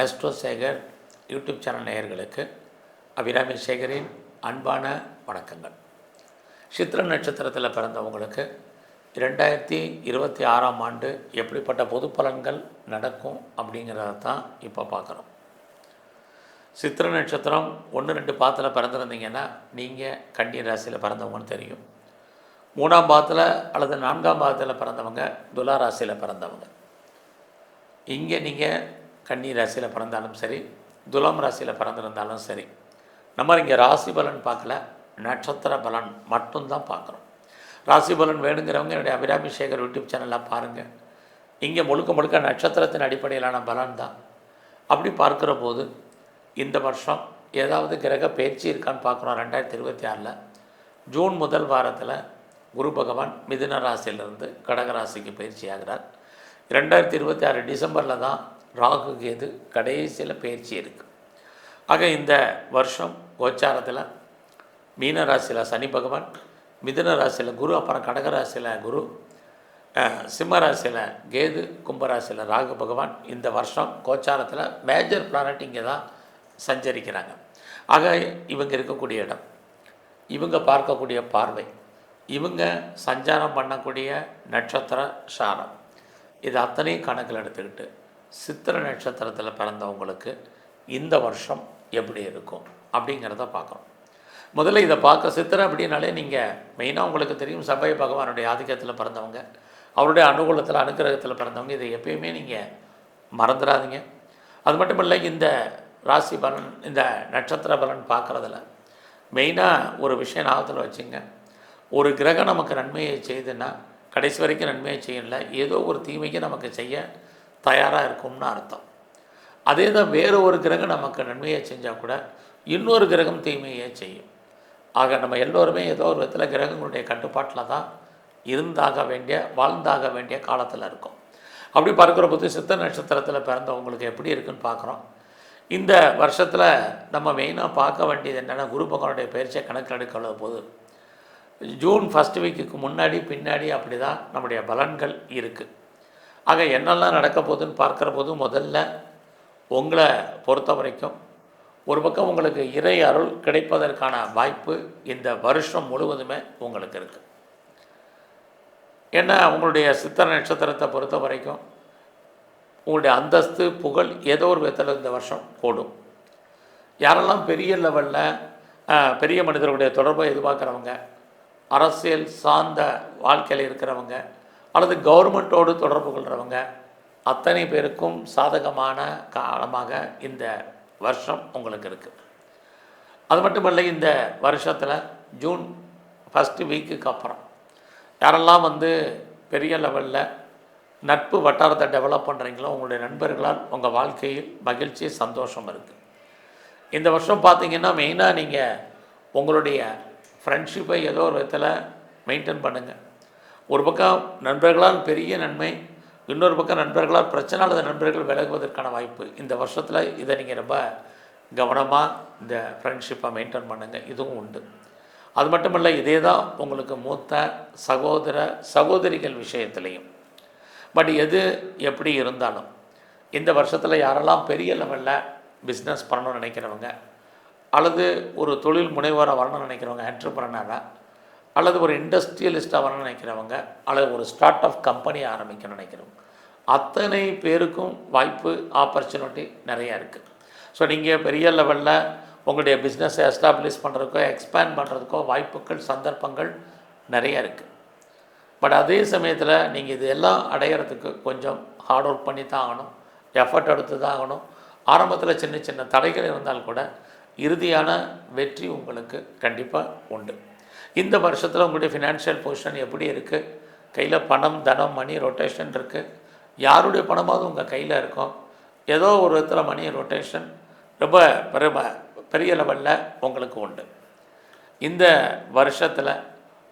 Astro Sekar YouTube channel நேயர்களுக்கு அபிராமி சேகரின் அன்பான வணக்கங்கள். சித்திர நட்சத்திரத்தில் பிறந்தவங்களுக்கு ரெண்டாயிரத்தி இருபத்தி ஆறாம் ஆண்டு எப்படிப்பட்ட பொது பலன்கள் நடக்கும் அப்படிங்கிறத தான் இப்போ பார்க்குறோம் சித்திர நட்சத்திரம் ஒன்று ரெண்டு பாத்தில் பிறந்திருந்தீங்கன்னா நீங்கள் கன்னி ராசியில் பிறந்தவங்கன்னு தெரியும். மூணாம் பாதத்தில் அல்லது நான்காம் பாதத்தில் பிறந்தவங்க துலா ராசியில் பிறந்தவங்க. இங்கே நீங்கள் கன்னி ராசியில் பிறந்தாலும் சரி துலாம் ராசியில் பிறந்திருந்தாலும் சரி நம்ம இங்கே ராசி பலன் பார்க்கல நட்சத்திர பலன் மட்டும்தான் பார்க்குறோம். ராசி பலன் வேணுங்கிறவங்க என்னுடைய அபிராமிசேகர் யூடியூப் சேனலில் பாருங்கள் இங்கே முழுக்க முழுக்க நட்சத்திரத்தின் அடிப்படையிலான பலன் தான். அப்படி பார்க்குற போது இந்த வருஷம் ஏதாவது கிரக பயிற்சி இருக்கான்னு பார்க்குறோம் ரெண்டாயிரத்தி இருபத்தி ஆறில். ஜூன் முதல் வாரத்தில் குரு பகவான் மிதுன ராசியிலிருந்து கடக ராசிக்கு பயிற்சி ஆகிறார். ரெண்டாயிரத்தி இருபத்தி ஆறு டிசம்பரில் தான் ராகு கேது கடைசியில் பயிற்சி இருக்குது ஆக இந்த வருஷம் கோச்சாரத்தில் மீன ராசியில் சனி பகவான் மிதுன ராசியில் குரு அப்புறம் கடக ராசியில் குரு சிம்ம ராசியில் கேது கும்பராசியில் ராகு பகவான் இந்த வருஷம் கோச்சாரத்தில் மேஜர் பிளானட் இங்கே தான் சஞ்சரிக்கிறாங்க. ஆக இவங்க இருக்கக்கூடிய இடம் இவங்க பார்க்கக்கூடிய பார்வை இவங்க சஞ்சாரம் பண்ணக்கூடிய நட்சத்திர சாரம் இது அத்தனையும் கணக்கில் எடுத்துக்கிட்டு சித்திர நட்சத்திரத்தில் பிறந்தவங்களுக்கு இந்த வருஷம் எப்படி இருக்கும் அப்படிங்கிறத பார்க்குறோம் முதல்ல இதை பார்க்க சித்திரை அப்படின்னாலே நீங்கள் மெயினாக உங்களுக்கு தெரியும் சபை பகவானுடைய ஆதிக்கத்தில் பிறந்தவங்க. அவருடைய அனுகூலத்தில் அனுக்கிரகத்தில் பிறந்தவங்க. இதை எப்பயுமே நீங்கள் மறந்துடாதீங்க. அது மட்டும் இல்லை இந்த ராசி பலன் இந்த நட்சத்திர பலன் பார்க்குறதுல மெயினாக ஒரு விஷயம் ஞாபகத்தில் வச்சுங்க. ஒரு கிரகம் நமக்கு நன்மையை செய்யுதுன்னா கடைசி வரைக்கும் நன்மையை செய்யல. ஏதோ ஒரு தீமைக்கு நமக்கு செய்ய தயாராக இருக்கும்னு அர்த்தம். அதே தான் வேறு ஒரு கிரகம் நமக்கு நன்மையை செஞ்சால் கூட இன்னொரு கிரகம் தீமையே செய்யும். ஆக நம்ம எல்லோருமே ஏதோ ஒரு விதத்தில் கிரகங்களுடைய கட்டுப்பாட்டில் தான் இருந்தாக வேண்டிய வாழ்ந்தாக வேண்டிய காலத்தில் இருக்கும். அப்படி பார்க்குற போது சித்த நட்சத்திரத்தில் பிறந்தவங்களுக்கு எப்படி இருக்குன்னு பார்க்குறோம். இந்த வருஷத்தில் நம்ம மெயினாக பார்க்க வேண்டியது என்னென்னா குரு பகவானுடைய பயிற்சியை கணக்கில் எடுக்கிற போது ஜூன் ஃபஸ்ட் வீக்குக்கு முன்னாடி பின்னாடி அப்படி தான் நம்முடைய பலன்கள் இருக்குது ஆக என்னெல்லாம் நடக்க போகுதுன்னு பார்க்குற போது முதல்ல உங்களை பொறுத்த வரைக்கும் ஒரு பக்கம் உங்களுக்கு இறை அருள் கிடைப்பதற்கான வாய்ப்பு இந்த வருஷம் முழுவதுமே உங்களுக்கு இருக்குது ஏன்னா உங்களுடைய சித்திர நட்சத்திரத்தை பொறுத்த வரைக்கும் உங்களுடைய அந்தஸ்து புகழ் ஏதோ ஒரு விதத்தில் இந்த வருஷம் கூடும். யாரெல்லாம் பெரிய லெவலில் பெரிய மனிதர்களுடைய தொடர்பை எதிர்பார்க்குறவங்க அரசியல் சார்ந்த வாழ்க்கையில் இருக்கிறவங்க அல்லது கவர்மெண்ட்டோடு தொடர்பு கொள்கிறவங்க அத்தனை பேருக்கும் சாதகமான காலமாக இந்த வருஷம் உங்களுக்கு இருக்குது அது மட்டும் இல்லை இந்த வருஷத்தில் ஜூன் ஃபஸ்ட்டு வீக்குக்கு அப்புறம் யாரெல்லாம் வந்து பெரிய லெவலில் நட்பு வட்டாரத்தை டெவலப் பண்ணுறீங்களோ உங்களுடைய நண்பர்களால் உங்கள் வாழ்க்கையில் மகிழ்ச்சி சந்தோஷம் இருக்குது இந்த வருஷம் பார்த்தீங்கன்னா மெயினாக நீங்கள் உங்களுடைய ஃப்ரெண்ட்ஷிப்பை ஏதோ ஒரு விதத்தில் மெயின்டைன் பண்ணுங்கள் ஒரு பக்கம் நண்பர்களால் பெரிய நன்மை இன்னொரு பக்கம் நண்பர்களால் பிரச்சனை அல்லது நண்பர்கள் விலகுவதற்கான வாய்ப்பு. இந்த வருஷத்தில் இதை நீங்கள் ரொம்ப கவனமாக இந்த ஃப்ரெண்ட்ஷிப்பை மெயின்டைன் பண்ணுங்கள் இதுவும் உண்டு. அது மட்டும் இல்லை இதே தான் உங்களுக்கு மூத்த சகோதர சகோதரிகள் விஷயத்துலேயும். பட் எது எப்படி இருந்தாலும் இந்த வருஷத்தில் யாரெல்லாம் பெரிய லெவலில் பிஸ்னஸ் பண்ணணும்னு நினைக்கிறவங்க அல்லது ஒரு தொழில் முனைவராக வரணும்னு நினைக்கிறவங்க என்டர்பிரனராக அல்லது ஒரு இண்டஸ்ட்ரியலிஸ்ட்டாக வரணும்னு நினைக்கிறவங்க அல்லது ஒரு ஸ்டார்ட் அப் கம்பெனி ஆரம்பிக்கணும்னு நினைக்கிறவங்க அத்தனை பேருக்கும் வாய்ப்பு ஆப்பர்ச்சுனிட்டி நிறையா இருக்குது ஸோ நீங்கள் பெரிய லெவலில் உங்களுடைய பிஸ்னஸை எஸ்டாப்ளிஷ் பண்ணுறதுக்கோ எக்ஸ்பேண்ட் பண்ணுறதுக்கோ வாய்ப்புகள் சந்தர்ப்பங்கள் நிறைய இருக்குது பட் அதே சமயத்தில் நீங்கள் இது எல்லாம் அடையிறதுக்கு கொஞ்சம் ஹார்ட் ஒர்க் பண்ணி தான் ஆகணும் எஃபர்ட் எடுத்து தான் ஆகணும். ஆரம்பத்தில் சின்ன சின்ன தடைகள் இருந்தால் கூட இறுதியான வெற்றி உங்களுக்கு கண்டிப்பாக உண்டு. இந்த வருஷத்தில் உங்களுடைய ஃபினான்ஷியல் பொசிஷன் எப்படி இருக்குது கையில் பணம் தனம் மணி ரொட்டேஷன் இருக்குது யாருடைய பணமாவது உங்கள் கையில் இருக்கும். ஏதோ ஒரு விதத்தில் மணி ரொட்டேஷன் ரொம்ப பெரும பெரிய லெவலில் உங்களுக்கு உண்டு. இந்த வருஷத்தில்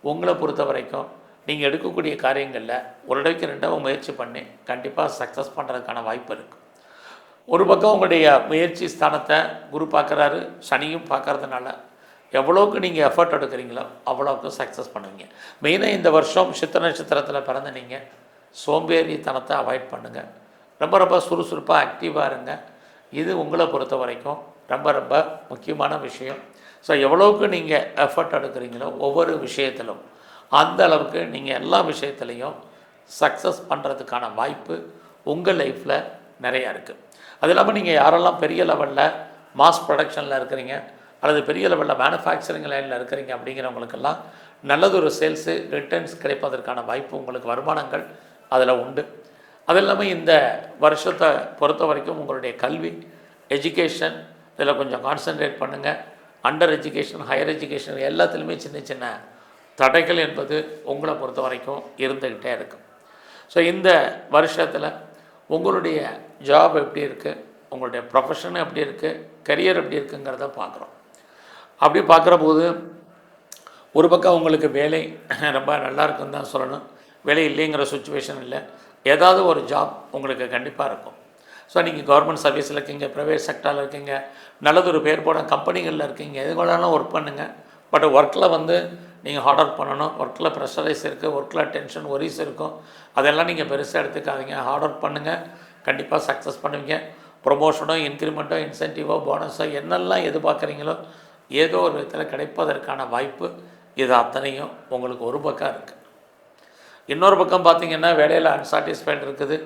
உங்களை பொறுத்த வரைக்கும் நீங்கள் எடுக்கக்கூடிய காரியங்களில் ஒரு தடவைக்கு ரெண்டாவது முயற்சி பண்ணி கண்டிப்பாக சக்ஸஸ் பண்ணுறதுக்கான வாய்ப்பு இருக்குது ஒரு பக்கம் உங்களுடைய முயற்சி ஸ்தானத்தை குரு பார்க்குறாரு சனியும் பார்க்கறதுனால எவ்வளோக்கு நீங்கள் எஃபர்ட் எடுக்கிறீங்களோ அவ்வளோக்கு சக்ஸஸ் பண்ணுவீங்க. மெயினாக இந்த வருஷம் சித்த நட்சத்திரத்தில் பிறந்த நீங்கள் சோம்பேறித்தனத்தை அவாய்ட் பண்ணுங்கள் ரொம்ப ரொம்ப சுறுசுறுப்பாக ஆக்டிவாக இருங்க. இது உங்களை பொறுத்த வரைக்கும் ரொம்ப ரொம்ப முக்கியமான விஷயம். ஸோ எவ்வளோக்கு நீங்கள் எஃபர்ட் எடுக்கிறீங்களோ ஒவ்வொரு விஷயத்திலும் அந்த அளவுக்கு நீங்கள் எல்லா விஷயத்துலையும் சக்ஸஸ் பண்ணுறதுக்கான வாய்ப்பு உங்கள் லைஃப்பில் நிறையா இருக்குது அது இல்லாமல் நீங்கள் யாரெல்லாம் பெரிய லெவலில் மாஸ் ப்ரொடக்ஷனில் இருக்கிறீங்க அல்லது பெரிய லெவலில் மேனுஃபேக்சரிங் லைனில் இருக்கிறீங்க அப்படிங்கிறவங்களுக்கெல்லாம் நல்லதொரு சேல்ஸு ரிட்டர்ன்ஸ் கிடைப்பதற்கான வாய்ப்பு உங்களுக்கு வருமானங்கள் அதில் உண்டு. அது இல்லாமல் இந்த வருஷத்தை பொறுத்த வரைக்கும் உங்களுடைய கல்வி எஜுகேஷன் இதில் கொஞ்சம் கான்சென்ட்ரேட் பண்ணுங்கள் அண்டர் எஜுகேஷன் ஹையர் எஜுகேஷன் எல்லாத்துலேயுமே சின்ன சின்ன தடைகள் என்பது உங்களை பொறுத்த வரைக்கும் இருந்துக்கிட்டே இருக்கும் ஸோ இந்த வருஷத்தில் உங்களுடைய ஜாப் எப்படி இருக்குது உங்களுடைய ப்ரொஃபஷன் எப்படி இருக்குது கரியர் எப்படி இருக்குங்கிறத பார்க்குறோம். அப்படி பார்க்குற போது ஒரு பக்கம் உங்களுக்கு வேலை ரொம்ப நல்லா இருக்குன்னு தான் சொல்லணும். வேலை இல்லைங்கிற சுச்சுவேஷன் இல்லை. ஏதாவது ஒரு ஜாப் உங்களுக்கு கண்டிப்பாக இருக்கும். ஸோ நீங்கள் கவர்மெண்ட் சர்வீஸில் இருக்கீங்க ப்ரைவேட் செக்டரில் இருக்கீங்க நல்லதொரு பேர் போன கம்பெனிகளில் இருக்கீங்க எது வேணாலும் ஒர்க் பண்ணுங்கள் பட் ஒர்க்கில் வந்து நீங்கள் ஹார்ட் ஒர்க் பண்ணணும். ஒர்க்கில் ப்ரெஷரைஸ் இருக்குது ஒர்க்கில் டென்ஷன் ஒரிஸ் இருக்கும். அதெல்லாம் நீங்கள் பெருசாக எடுத்துக்காதீங்க. ஹார்ட் ஒர்க் பண்ணுங்கள் கண்டிப்பாக சக்ஸஸ் பண்ணுவீங்க. ப்ரொமோஷனோ இன்க்ரிமெண்ட்டோ இன்சென்டிவோ போனஸோ என்னெல்லாம் எதிர்பார்க்குறீங்களோ ஏதோ ஒரு விதத்தில் கிடைப்பதற்கான வாய்ப்பு இது அத்தனையும் உங்களுக்கு ஒரு பக்கம் இருக்குது இன்னொரு பக்கம் பார்த்தீங்கன்னா வேலையில் அன்சாட்டிஸ்ஃபைட் இருக்குது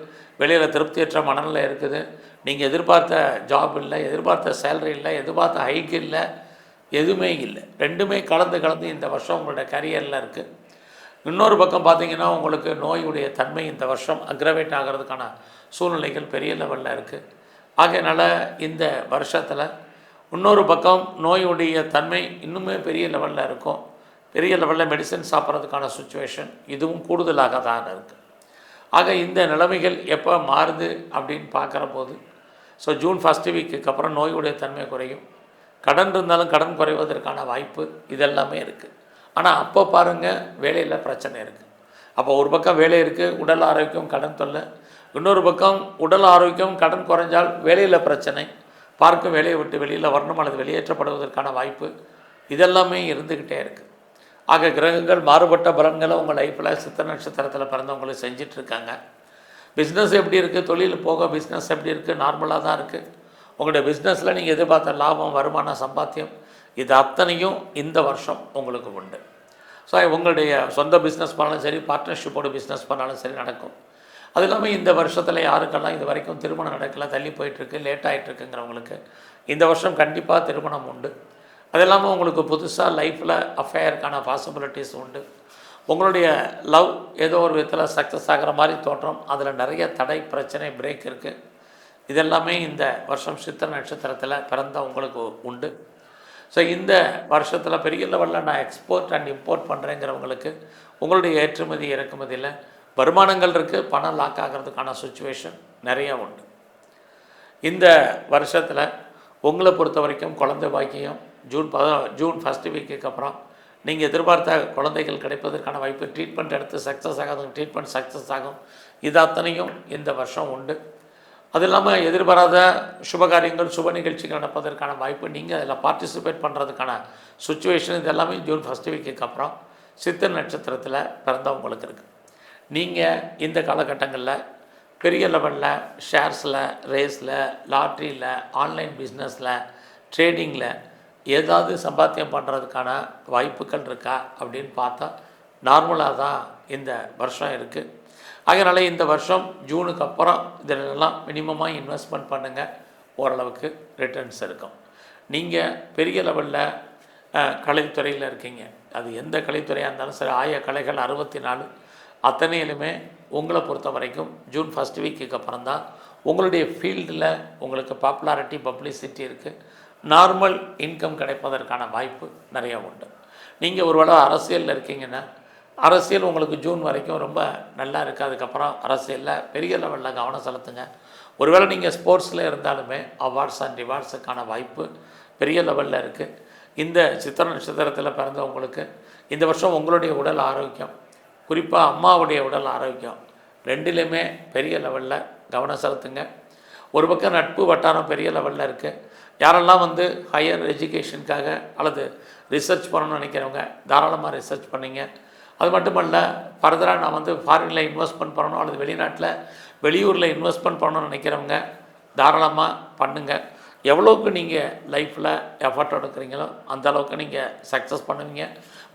வெளியில் திருப்தியற்ற மனநிலை இருக்குது. நீங்கள் எதிர்பார்த்த ஜாப் இல்லை எதிர்பார்த்த சேலரி இல்லை எதிர்பார்த்த ஹைக் இல்லை எதுவுமே இல்லை. ரெண்டுமே கலந்து கலந்து இந்த வருஷம் உங்களோட கரியரில் இருக்குது இன்னொரு பக்கம் பார்த்திங்கன்னா உங்களுக்கு நோயுடைய தன்மை இந்த வருஷம் அக்ரவேட் ஆகிறதுக்கான சூழ்நிலைகள் பெரிய லெவலில் இருக்குது ஆகையினால இந்த வருஷத்தில் இன்னொரு பக்கம் நோயுடைய தன்மை இன்னுமே பெரிய லெவலில் இருக்கும். பெரிய லெவலில் மெடிசன் சாப்பிட்றதுக்கான சுச்சுவேஷன் இதுவும் கூடுதலாக தான் இருக்குது ஆக இந்த நிலைமைகள் எப்போ மாறுது அப்படின்னு பார்க்குற போது ஸோ ஜூன் ஃபஸ்ட்டு வீக்குக்கு அப்புறம் நோயுடைய தன்மை குறையும். கடன் இருந்தாலும் கடன் குறைவதற்கான வாய்ப்பு இதெல்லாமே இருக்குது ஆனால் அப்போ பாருங்கள் வேலையில் பிரச்சனை இருக்குது அப்போ ஒரு பக்கம் வேலை இருக்குது உடல் ஆரோக்கியம் கடன் தொல்லை. இன்னொரு பக்கம் உடல் ஆரோக்கியம் கடன் குறைஞ்சால் வேலையில் பிரச்சனை. பார்க்கும் வேலையை விட்டு வெளியில் வரணும் அல்லது வெளியேற்றப்படுவதற்கான வாய்ப்பு இதெல்லாமே இருந்துக்கிட்டே இருக்குது ஆக கிரகங்கள் மாறுபட்ட பலன்களை உங்கள் லைஃப்பில் சித்த நட்சத்திரத்தில் பிறந்தவங்களுக்கு செஞ்சிட்ருக்காங்க பிஸ்னஸ் எப்படி இருக்குது தொழில் போக பிஸ்னஸ் எப்படி இருக்குது நார்மலாக தான் இருக்குது உங்களுடைய பிஸ்னஸில் நீங்கள் எதிர்பார்த்த லாபம் வருமானம் சம்பாத்தியம் இது அத்தனையும் இந்த வருஷம் உங்களுக்கு உண்டு. ஸோ உங்களுடைய சொந்த பிஸ்னஸ் பண்ணாலும் சரி பார்ட்னர்ஷிப்போட பிஸ்னஸ் பண்ணாலும் சரி நடக்கும். அது இல்லாமல் இந்த வருஷத்தில் யாருக்கெல்லாம் இது வரைக்கும் திருமணம் நடக்கல தள்ளி போயிட்டுருக்கு லேட் ஆகிட்டுருக்குங்கிறவங்களுக்கு இந்த வருஷம் கண்டிப்பாக திருமணம் உண்டு. அது இல்லாமல் உங்களுக்கு புதுசாக லைஃப்பில் அஃபேருக்கான பாசிபிலிட்டிஸ் உண்டு. உங்களுடைய லவ் ஏதோ ஒரு விதத்தில் சக்ஸஸ் ஆகிற மாதிரி தோற்றம் அதில் நிறைய தடை பிரச்சனை பிரேக் இருக்குது இதெல்லாமே இந்த வருஷம் சித்திர நட்சத்திரத்தில் பிறந்த உங்களுக்கு உண்டு. ஸோ இந்த வருஷத்தில் பெரிய லெவலில் நான் எக்ஸ்போர்ட் அண்ட் இம்போர்ட் பண்ணுறேங்கிறவங்களுக்கு உங்களுடைய ஏற்றுமதி இறக்குமதியில் வருமானங்கள் இருக்குது பணம் லாக் ஆகிறதுக்கான சுச்சுவேஷன் நிறையா உண்டு. இந்த வருஷத்தில் உங்களை பொறுத்த வரைக்கும் குழந்தை பாக்கியம் ஜூன் பத ஜூன் ஃபஸ்ட்டு வீக்குக்கு அப்புறம் நீங்கள் எதிர்பார்த்த குழந்தைகள் கிடைப்பதற்கான வாய்ப்பு ட்ரீட்மெண்ட் எடுத்து சக்ஸஸ் ஆகாது ட்ரீட்மெண்ட் சக்ஸஸ் ஆகும். இது அத்தனையும் இந்த வருஷம் உண்டு. அது இல்லாமல் எதிர்பாராத சுபகாரியங்கள் சுப நிகழ்ச்சிகள் நடப்பதற்கான வாய்ப்பு நீங்கள் அதில் பார்ட்டிசிபேட் பண்ணுறதுக்கான சுச்சுவேஷன் இது எல்லாமே ஜூன் ஃபஸ்ட் வீக்குக்கு அப்புறம் சித்த நட்சத்திரத்தில் பிறந்தவங்களுக்கு இருக்குது நீங்கள் இந்த காலகட்டங்களில் பெரிய லெவலில் ஷேர்ஸில் ரேஸில் லாட்ரியில் ஆன்லைன் பிஸ்னஸில் ட்ரேடிங்கில் ஏதாவது சம்பாத்தியம் பண்ணுறதுக்கான வாய்ப்புகள் இருக்கா அப்படின்னு பார்த்தா நார்மலாக தான் இந்த வருஷம் இருக்குது அதனால் இந்த வருஷம் ஜூனுக்கு அப்புறம் இதிலெல்லாம் மினிமமாக இன்வெஸ்ட்மெண்ட் பண்ணுங்கள் ஓரளவுக்கு ரிட்டர்ன்ஸ் இருக்கும். நீங்கள் பெரிய லெவலில் கலைத்துறையில் இருக்கீங்க. அது எந்த கலைத்துறையாக இருந்தாலும் சரி ஆய கலைகள் அறுபத்தி நாலு அத்தனையிலுமே உங்களை பொறுத்த வரைக்கும் ஜூன் ஃபஸ்ட் வீக்குக்கு அப்புறம் தான் உங்களுடைய ஃபீல்டில் உங்களுக்கு பாப்புலாரிட்டி பப்ளிசிட்டி இருக்குது நார்மல் இன்கம் கிடைப்பதற்கான வாய்ப்பு நிறைய உண்டு. நீங்கள் ஒரு வேளை அரசியலில் இருக்கீங்கன்னா அரசியல் உங்களுக்கு ஜூன் வரைக்கும் ரொம்ப நல்லா இருக்குது அதுக்கப்புறம் அரசியலில் பெரிய லெவலில் கவனம் செலுத்துங்க. ஒருவேளை நீங்கள் ஸ்போர்ட்ஸில் இருந்தாலுமே அவார்ட்ஸ் அண்ட் ரிவார்ட்ஸுக்கான வாய்ப்பு பெரிய லெவலில் இருக்குது இந்த சித்திர நட்சத்திரத்தில் பிறந்தவங்களுக்கு இந்த வருஷம் உங்களுடைய உடல் ஆரோக்கியம் குறிப்பாக அம்மாவுடைய உடல் ஆரோக்கியம். ரெண்டுலேயுமே பெரிய லெவலில் கவனம் செலுத்துங்க. ஒரு பக்கம் நட்பு வட்டாரம் பெரிய லெவலில் இருக்குது யாரெல்லாம் வந்து ஹையர் எஜுகேஷனுக்காக அல்லது ரிசர்ச் பண்ணணும்னு நினைக்கிறவங்க தாராளமாக ரிசர்ச் பண்ணிங்க. அது மட்டுமல்ல ஃபர்தராக நான் வந்து ஃபாரினில் இன்வெஸ்ட்மெண்ட் பண்ணணும் அல்லது வெளிநாட்டில் வெளியூரில் இன்வெஸ்ட்மெண்ட் பண்ணணும்னு நினைக்கிறவங்க தாராளமாக பண்ணுங்கள் எவ்வளோக்கு நீங்கள் லைஃப்பில் எஃபர்ட் எடுக்கிறீங்களோ அந்த அளவுக்கு நீங்கள் சக்ஸஸ் பண்ணுவீங்க.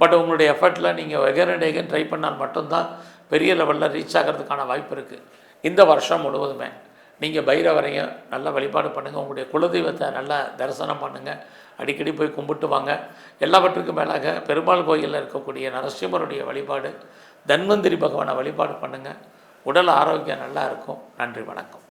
பட் உங்களுடைய எஃபர்ட்டில் நீங்கள் வெகன் அண்ட் எகன் ட்ரை பண்ணால் மட்டும்தான் பெரிய லெவலில் ரீச் ஆகிறதுக்கான வாய்ப்பு இருக்குது இந்த வருஷம் முழுவதுமே நீங்கள் பைரவரையும் நல்லா வழிபாடு பண்ணுங்கள் உங்களுடைய குலதெய்வத்தை நல்லா தரிசனம் பண்ணுங்கள் அடிக்கடி போய் கும்பிட்டு வாங்க. எல்லாவற்றுக்கும் மேலாக பெருமாள் கோயிலில் இருக்கக்கூடிய நரசிம்மருடைய வழிபாடு தன்வந்திரி பகவானை வழிபாடு பண்ணுங்கள் உடல் ஆரோக்கியம் நல்லா இருக்கும். நன்றி வணக்கம்.